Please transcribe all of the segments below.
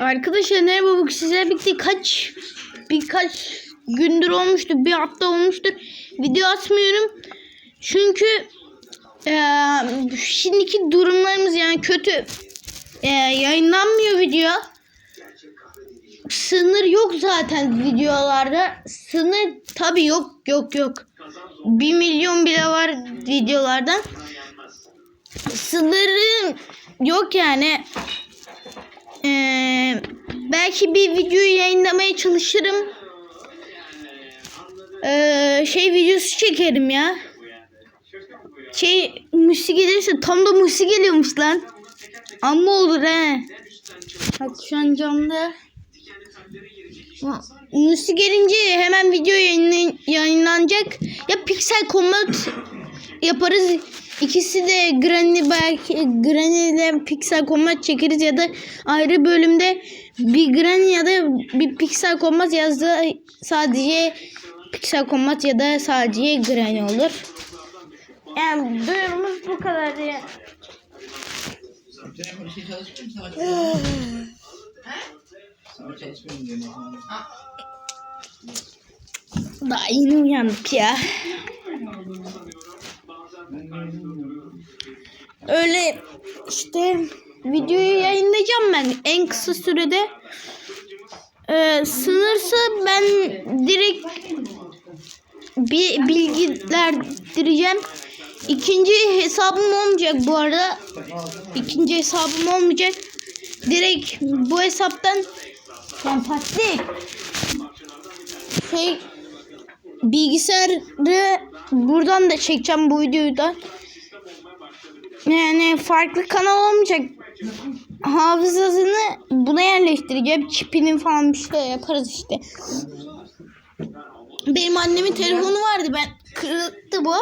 Arkadaşlar merhaba bugün sizlerle birlikte kaç birkaç gündür olmuştur bir hafta olmuştur. Video atmıyorum. Çünkü eee şimdiki durumlarımız yani kötü. Eee, yayınlanmıyor video. Sınır yok zaten videolarda. Sınır tabi yok yok yok. 1 milyon bile var videolardan. Sınırı yok yani ee, belki bir videoyu yayınlamaya çalışırım. Ee, şey videosu çekerim ya. Şey müzik gelirse tam da müzik geliyormuş lan. Amma olur he. Bak şu an camda. Müzik gelince hemen video yayınlan- yayınlanacak. Ya Pixel Combat yaparız. İkisi de Granny belki Granny ile Pixel Combat çekeriz ya da ayrı bölümde bir Granny ya da bir Pixel Combat yazdı sadece Pixel Combat ya da sadece Granny olur. Yani duyurumuz bu kadar diyorum. Daha yeni uyandık ya. Öyle işte videoyu yayınlayacağım ben en kısa sürede. Ee, sınırsa ben direkt bir bilgilendireceğim. İkinci hesabım olmayacak bu arada. İkinci hesabım olmayacak. Direkt bu hesaptan Fantastik. Şey bilgisayarı buradan da çekeceğim bu videoyu da. Yani farklı kanal olmayacak. Hafızasını buna yerleştireceğim. Çipinin falan bir şey yaparız işte. Benim annemin telefonu vardı. Ben kırıldı bu.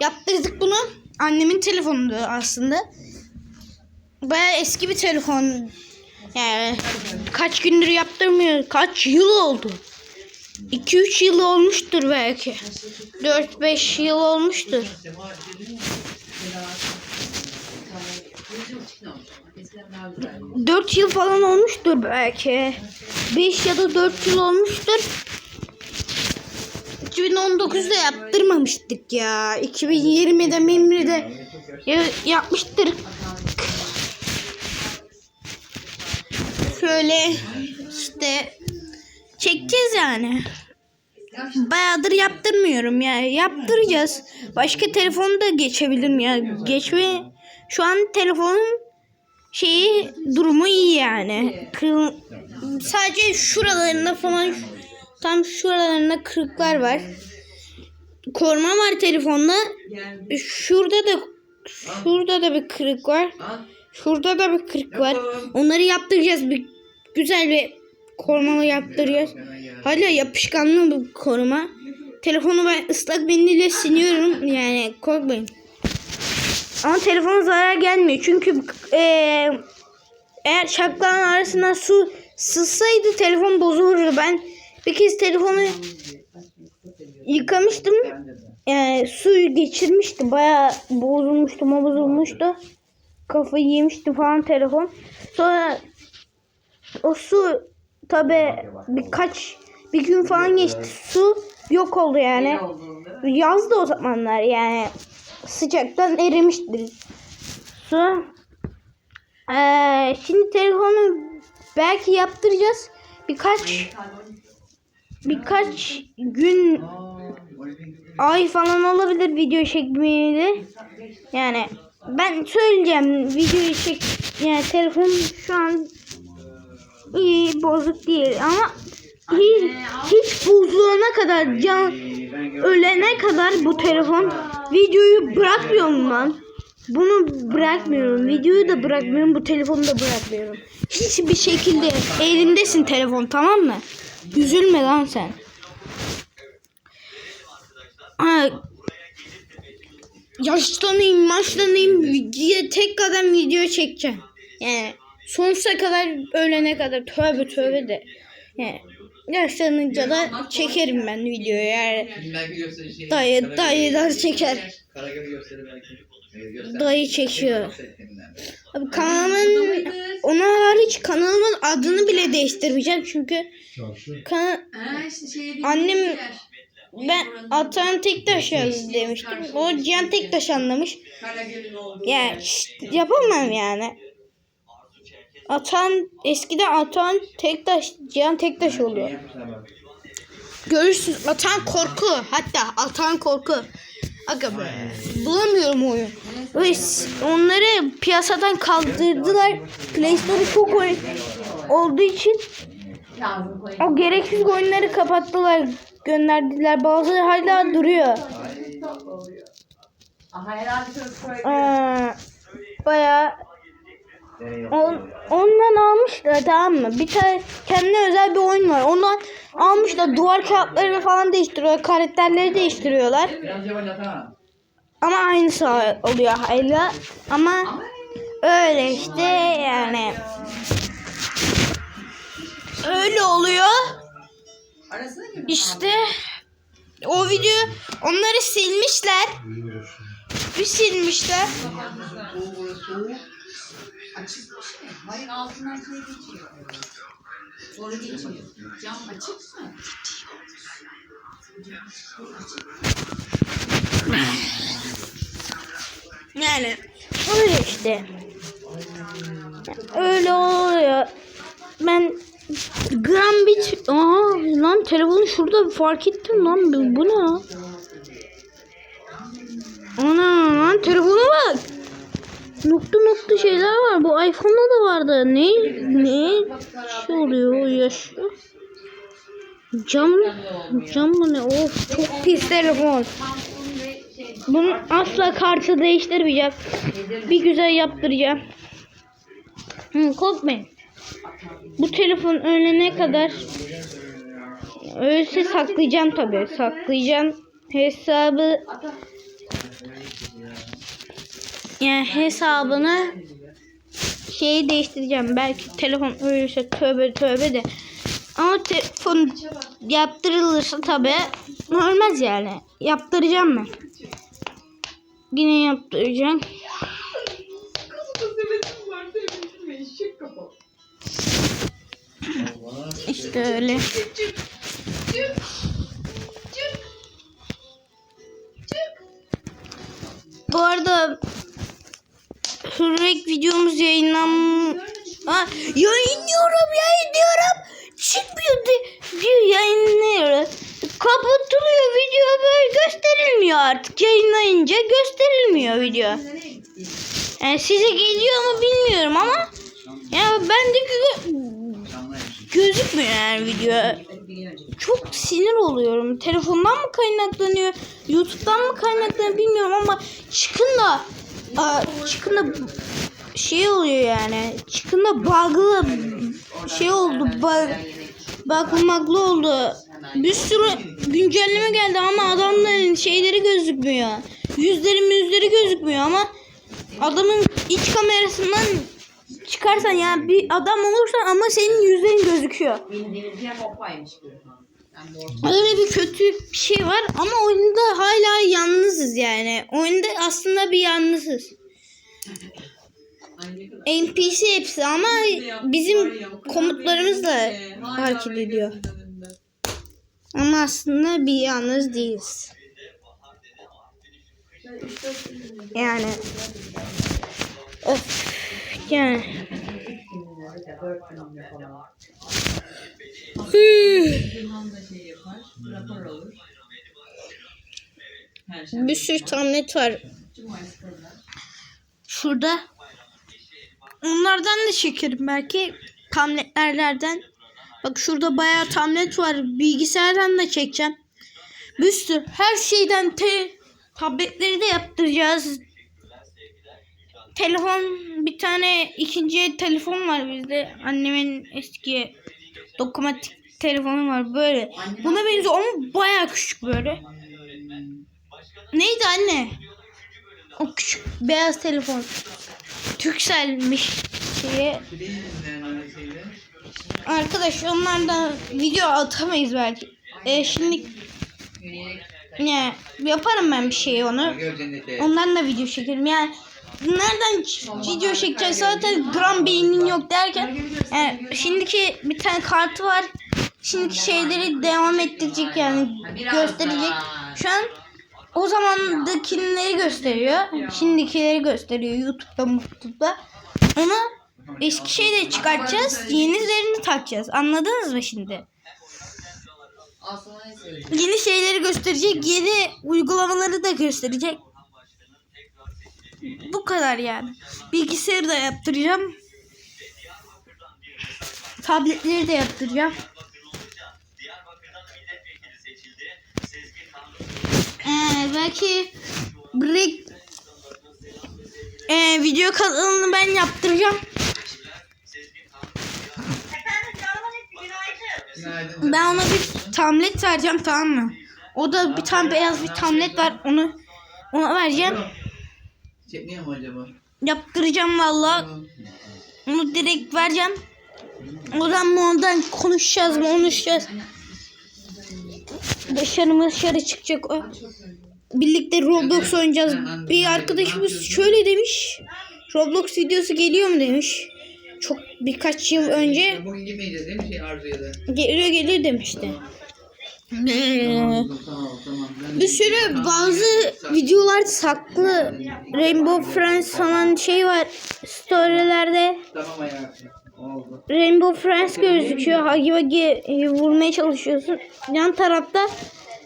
Yaptırdık bunu. Annemin telefonuydu aslında. Baya eski bir telefon. Yani kaç gündür yaptırmıyor. Kaç yıl oldu. 2-3 yıl olmuştur belki. 4-5 yıl olmuştur. 4 yıl falan olmuştur belki. 5 ya da 4 yıl olmuştur. 2019'da yaptırmamıştık ya. 2020'de Mimri'de ya- yapmıştır. Şöyle işte çekeceğiz yani. Bayağıdır yaptırmıyorum ya. Yaptıracağız. Başka telefonu da geçebilirim ya. Geçme şu an telefonun şeyi durumu iyi yani. Kırıl sadece şuralarında falan tam şuralarında kırıklar var. Koruma var telefonda. Şurada da şurada da bir kırık var. Şurada da bir kırık var. Onları yaptıracağız. Bir güzel bir korumalı yaptıracağız. Hala yapışkanlı bir koruma. Telefonu ben ıslak mendille siliyorum. Yani korkmayın. Ama telefona zarar gelmiyor. Çünkü eee, eğer şaklağın arasından su sızsaydı telefon bozulurdu. Ben bir kez telefonu yıkamıştım. Yani suyu geçirmişti. Bayağı bozulmuştu, bozulmuştu. Kafayı yemişti falan telefon. Sonra o su tabi birkaç bir gün falan geçti. Su yok oldu yani. Yazdı o zamanlar yani. Sıcaktan erimiştir su. Ee, şimdi telefonu belki yaptıracağız. Birkaç birkaç gün ay falan olabilir video çekmeyeli. Yani ben söyleyeceğim videoyu çek yani telefon şu an iyi bozuk değil ama hiç, hiç bozulana kadar can ölene kadar bu telefon videoyu bırakmıyorum lan. Bunu bırakmıyorum. Videoyu da bırakmıyorum. Bu telefonu da bırakmıyorum. Hiçbir şekilde elindesin telefon tamam mı? Üzülme lan sen. Ay, yaşlanayım, maçlanayım diye tek kadem video çekeceğim. Yani sonsuza kadar ölene kadar tövbe tövbe de. Yani yaşlanınca da çekerim ben videoyu yani. Şey. Dayı dayılar çeker. Dayı çekiyor. Abi kanalımın ona hariç kanalımın adını bile değiştirmeyeceğim çünkü kan- Annem- ben Atan Tektaş yaz demiştim. O Cihan Tektaş anlamış. Karagöl'ün olduğu Ya yer. şşt, yapamam yani. Atan eskiden Atan Tektaş Cihan Tektaş oluyor. Görürsünüz Atan Korku hatta Atan Korku. Aga be bulamıyorum oyun. Ve onları piyasadan kaldırdılar. Play Store'u çok olduğu için o gereksiz oyunları kapattılar gönderdiler. Bazıları hala duruyor. Aa, bayağı On, ondan almışlar tamam mı? Bir tane kendine özel bir oyun var. Ondan almışlar duvar kağıtlarını falan değiştiriyorlar. Karakterleri değiştiriyorlar. Ama aynısı oluyor hala. Ama öyle işte yani. Öyle oluyor. İşte o video onları silmişler. Bir silmişler. Soğuk. Açıkmış mı? Hayır altından şey geçiyor. Doğru geçmiyor. Cam açık mı? Yani öyle işte. Öyle oluyor. Ben Grambit Aa lan telefonu şurada fark ettim lan bu, ne? Ana lan telefona bak. Nokta nokta şeyler var. Bu iPhone'da da vardı. Ne ne şey oluyor yaşıyor. Cam cam mı ne? Of çok pis telefon. Samsung ve şey. Bunu asla kartı değiştirmeyeceğim. Bir güzel yaptıracağım. Hı, korkmayın. Bu telefon ölene kadar ölse saklayacağım tabii. Saklayacağım hesabı yani hesabını şeyi değiştireceğim. Belki telefon ölürse tövbe tövbe de. Ama telefon yaptırılırsa tabii ölmez yani. Yaptıracağım ben. Yine yaptıracağım. İşte öyle. Bu arada Hürrek videomuz yayınlan... Ha, yayınlıyorum yayınlıyorum. Çıkmıyor di- diyor yayınlıyoruz. Kapatılıyor video böyle gösterilmiyor artık. Yayınlayınca gösterilmiyor video. Yani size geliyor mu bilmiyorum ama ya ben de gö- gözükmüyor yani video. Çok sinir oluyorum. Telefondan mı kaynaklanıyor? YouTube'dan mı kaynaklanıyor bilmiyorum ama çıkın da aa, çıkın da şey oluyor yani. Çıkın da bug'lı şey oldu. Bug, bug'lı maglı oldu. Bir sürü güncelleme geldi ama adamların şeyleri gözükmüyor. Yüzleri müzleri gözükmüyor ama adamın iç kamerasından çıkarsan yani bir adam olursan ama senin yüzlerin gözüküyor. Yer hoppaymış Gürkan. Öyle bir kötü bir şey var ama oyunda hala yalnızız yani. Oyunda aslında bir yalnızız. NPC hepsi ama bizim komutlarımızla hareket ediyor. Ama aslında bir yalnız değiliz. Yani of yani bir sürü tablet var. Şurada. Onlardan da çekerim belki. Tabletlerden. Bak şurada bayağı tablet var. Bilgisayardan da çekeceğim. Bir sürü her şeyden te tabletleri de yaptıracağız. Telefon bir tane ikinci el telefon var bizde. Annemin eski dokunmatik telefonu var böyle. Buna benziyor ama bayağı küçük böyle. Neydi anne? O küçük beyaz telefon. Türkselmiş şeye. Arkadaş onlardan video atamayız belki. E, şimdi Ne yaparım ben bir şey onu. Ondan da video çekerim. Yani nereden video çekeceğiz zaten gram beynin yok derken yani şimdiki bir tane kartı var. Şimdiki şeyleri devam ettirecek yani gösterecek. Şu an o zamandakileri gösteriyor. Şimdikileri gösteriyor YouTube'da YouTube'da. Onu eski şeyleri çıkartacağız. Yenilerini takacağız. Anladınız mı şimdi? Yeni şeyleri gösterecek. Yeni uygulamaları da gösterecek. Bu kadar yani. Bilgisayarı da yaptıracağım. Tabletleri de yaptıracağım. Ee, belki break ee, video kanalını ben yaptıracağım. Ben ona bir tablet vereceğim tamam mı? O da bir tane beyaz bir tablet var. Onu ona vereceğim. Çekmiyor mu acaba? Yaptıracağım valla. Onu direkt vereceğim. Oradan mı ondan konuşacağız mı konuşacağız. Dışarı dışarı çıkacak o. Birlikte Roblox oynayacağız. Bir arkadaşımız şöyle demiş. Roblox videosu geliyor mu demiş. Çok birkaç yıl önce Bugün gitmeyeceğiz değil mi şey Arzu'ya da? geliyor geliyor demişti. Ee, Ben bir sürü bazı videolar saklı. Rainbow Friends falan şey var. Storylerde. Rainbow Friends gözüküyor. Hagi Vagi vurmaya çalışıyorsun. Yan tarafta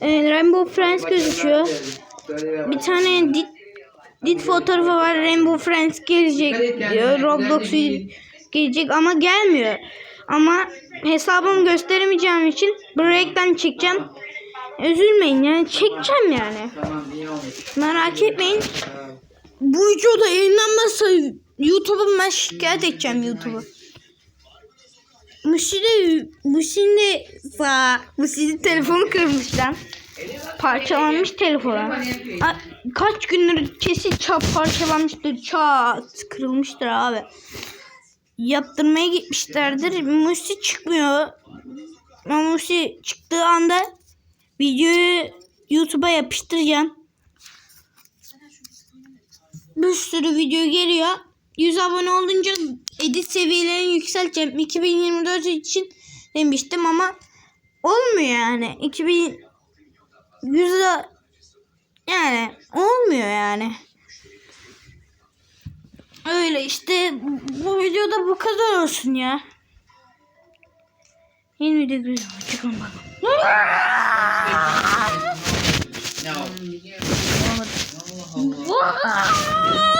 e, Rainbow Friends gözüküyor. Bir tane dit, dit fotoğrafı var. Rainbow Friends gelecek diyor. Roblox gelecek ama gelmiyor. Ama hesabımı gösteremeyeceğim için break'ten çekeceğim. Üzülmeyin yani çekeceğim yani. Merak etmeyin. Bu videoda yayınlanmazsa YouTube'a ben şikayet edeceğim YouTube'a. Musi'nin Aa, Musi'nin telefonu kırmış lan. Parçalanmış telefonu. Kaç gündür kesin çap parçalanmıştır. Çat kırılmıştır abi. Yaptırmaya gitmişlerdir. Musi çıkmıyor. Ama Musi çıktığı anda videoyu YouTube'a yapıştıracağım. Bir sürü video geliyor. 100 abone olunca edit seviyelerini yükselteceğim. 2024 için demiştim ama olmuyor yani. 2100 yani olmuyor yani. Öyle işte bu videoda bu kadar olsun ya. Yeni video görüşürüz. Hoşçakalın bakalım. Ne oldu? Allah Allah.